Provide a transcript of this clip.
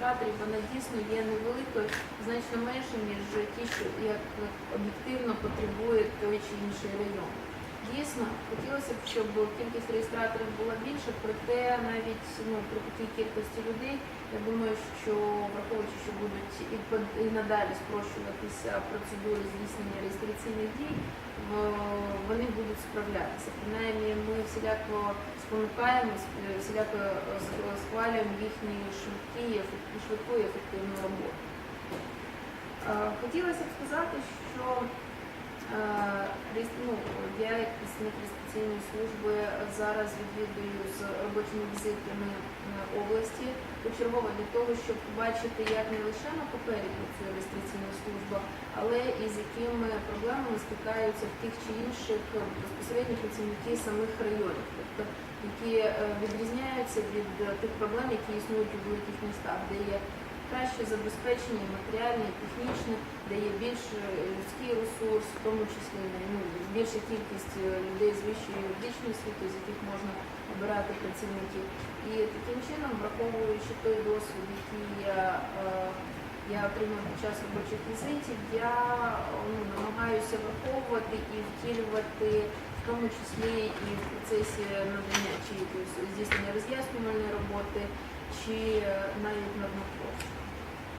Реєстраторів вона дійсно є невеликою, значно менше, ніж ті, що як об'єктивно потребує той чи інший район. Дійсно, хотілося б, щоб кількість реєстраторів була більша, проте навіть ну, при такій кількості людей, я думаю, що враховуючи, що будуть і, і надалі спрощуватися процедури здійснення реєстраційних дій, вони будуть справлятися. Принаймні, ми всіляко спонукаємо, всіляко схвалюємо їхні швидкі, швидку і ефективну роботу. Хотілося б сказати, що я як представник реєстраційної служби зараз відвідую з робочими візитами е, області почергово для того, щоб побачити, як не лише на папері працює реєстраційна служба, але і з якими проблемами стикаються в тих чи інших безпосередньо працівники самих районів, тобто які е, відрізняються від тих проблем, які існують у великих містах, де є краще забезпечення і матеріальне, і технічне, де є більш е, людський ресурс, в тому числі ну, більша кількість е, людей з вищою юридичною освітою, з яких можна обирати працівників. І таким чином, враховуючи той досвід, який я, е, я отримав під час робочих візитів, я ну, намагаюся враховувати і втілювати в тому числі і в процесі надання чи здійснення роз'яснювальної роботи, чи е, навіть нормотворчості.